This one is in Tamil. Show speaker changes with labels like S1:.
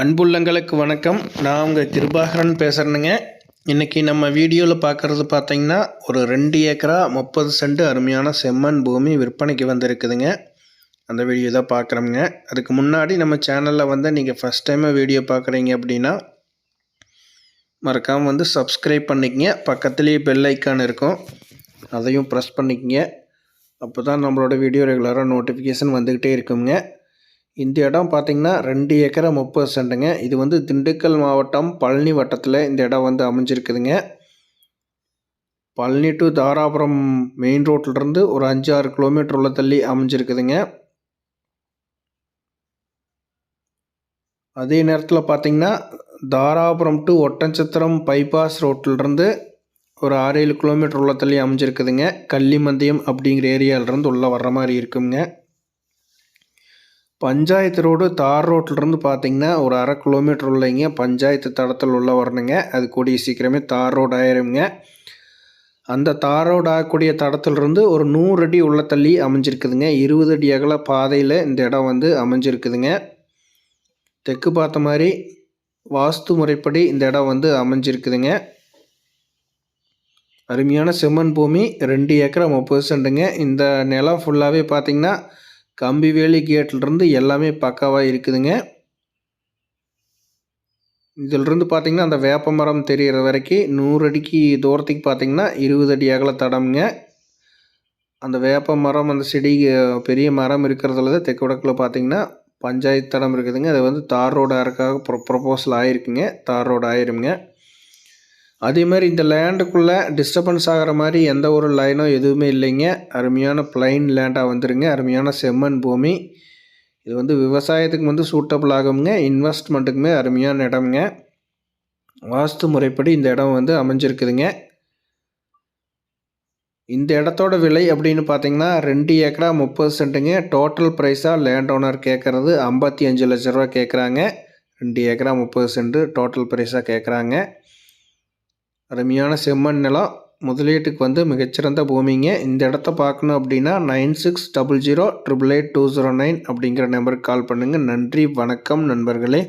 S1: அன்புள்ளங்களுக்கு வணக்கம். நான் உங்கள் கிருபாகரன் பேசுகிறேனுங்க இன்றைக்கி நம்ம வீடியோவில் பார்க்குறது பார்த்தீங்கன்னா ஒரு ரெண்டு ஏக்கரா முப்பது சென்ட் அருமையான செம்மண் பூமி விற்பனைக்கு வந்திருக்குதுங்க. அந்த வீடியோ தான் பார்க்குறோங்க அதுக்கு முன்னாடி நம்ம சேனலில் வந்து நீங்கள் ஃபஸ்ட் டைமாக வீடியோ பார்க்குறீங்க அப்படின்னா மறக்காமல் வந்து சப்ஸ்கிரைப் பண்ணிக்கங்க. பக்கத்துலேயே பெல் ஐக்கான் இருக்கும். அதையும் ப்ரெஸ் பண்ணிக்கங்க. அப்போ தான் நம்மளோட வீடியோ ரெகுலராக நோட்டிஃபிகேஷன் வந்துக்கிட்டே இருக்குங்க. இந்த இடம் பார்த்திங்கன்னா ரெண்டு ஏக்கரை முப்பது சென்ட்டுங்க. இது வந்து திண்டுக்கல் மாவட்டம் பழனி வட்டத்தில் இந்த இடம் வந்து அமைஞ்சிருக்குதுங்க. பழனி டு தாராபுரம் மெயின் ரோட்லேருந்து ஒரு அஞ்சு ஆறு கிலோமீட்டர் உள்ள தள்ளி அமைஞ்சிருக்குதுங்க. அதே நேரத்தில் பார்த்திங்கன்னா தாராபுரம் டு ஒட்டஞ்சத்திரம் பைபாஸ் ரோட்டிலிருந்து ஒரு ஆறு ஏழு கிலோமீட்டர் உள்ள தள்ளி அமைஞ்சிருக்குதுங்க. கள்ளிமந்தியம் அப்படிங்கிற ஏரியாவிலேருந்து உள்ளே வர்ற மாதிரி இருக்குங்க. பஞ்சாயத்து ரோடு தார் ரோட்லேருந்து பார்த்தீங்கன்னா ஒரு அரை கிலோமீட்டர் உள்ளங்க. பஞ்சாயத்து தடத்தில் உள்ள வரணுங்க. அது கூடிய சீக்கிரமே தார் ரோடு ஆயிருங்க. அந்த தார் ரோடு ஆகக்கூடிய தடத்திலிருந்து ஒரு நூறு அடி உள்ள தள்ளி அமைஞ்சிருக்குதுங்க. இருபது அடி அகல பாதையில் இந்த இடம் வந்து அமைஞ்சிருக்குதுங்க. தெற்கு பார்த்த மாதிரி வாஸ்து முறைப்படி இந்த இடம் வந்து அமைஞ்சிருக்குதுங்க. அருமையான செம்மண் பூமி ரெண்டு ஏக்கரை முப்பது சென்ட்டுங்க. இந்த நிலம் ஃபுல்லாகவே பார்த்திங்கன்னா கம்பிவேலி கேட்லேருந்து எல்லாமே பக்காவாக இருக்குதுங்க. இதிலிருந்து பார்த்திங்கன்னா அந்த வேப்ப மரம் தெரிகிற வரைக்கும் நூறு அடிக்கு தூரத்துக்கு பார்த்திங்கன்னா இருபது அடி அகல தடம்ங்க. அந்த வேப்ப மரம் அந்த செடி பெரிய மரம் இருக்கிறதுல தான் தெற்கு வடக்கில் பார்த்திங்கன்னா பஞ்சாயத்து தடம் இருக்குதுங்க. அது வந்து தார் ரோடு ஆறக்காக ப்ரொ ப்ரொப்போசல் ஆகிருக்குங்க தார் ரோடு ஆயிருங்க அதே மாதிரி இந்த லேண்டுக்குள்ளே டிஸ்டர்பன்ஸ் ஆகிற மாதிரி எந்த ஒரு லைனோ எதுவுமே இல்லைங்க. அருமையான பிளைன் லேண்டாக வந்துருங்க. அருமையான செம்மண் பூமி. இது வந்து விவசாயத்துக்கு வந்து சூட்டபிள் ஆகுங்க இன்வெஸ்ட்மெண்ட்டுக்குமே அருமையான இடம்ங்க. வாஸ்து முறைப்படி இந்த இடம் வந்து அமைஞ்சிருக்குதுங்க. இந்த இடத்தோட விலை அப்படின்னு பார்த்தீங்கன்னா ரெண்டு ஏக்கரா முப்பது சென்ட்டுங்க. டோட்டல் ப்ரைஸாக லேண்ட் ஓனர் கேட்குறது ஐம்பத்தி அஞ்சு லட்ச ரூபா கேட்குறாங்க ரெண்டு ஏக்கரா முப்பது சென்ட்டு டோட்டல் ப்ரைஸாக கேட்குறாங்க அருமையான செம்மண் நிலம் முதலீட்டுக்கு வந்து மிகச்சிறந்த பூமிங்க. இந்த இடத்த பார்க்கணும் அப்படின்னா nine six double zero triple eight two zero nine அப்படிங்கிற நம்பருக்கு கால் பண்ணுங்கள் நன்றி வணக்கம் நண்பர்களே.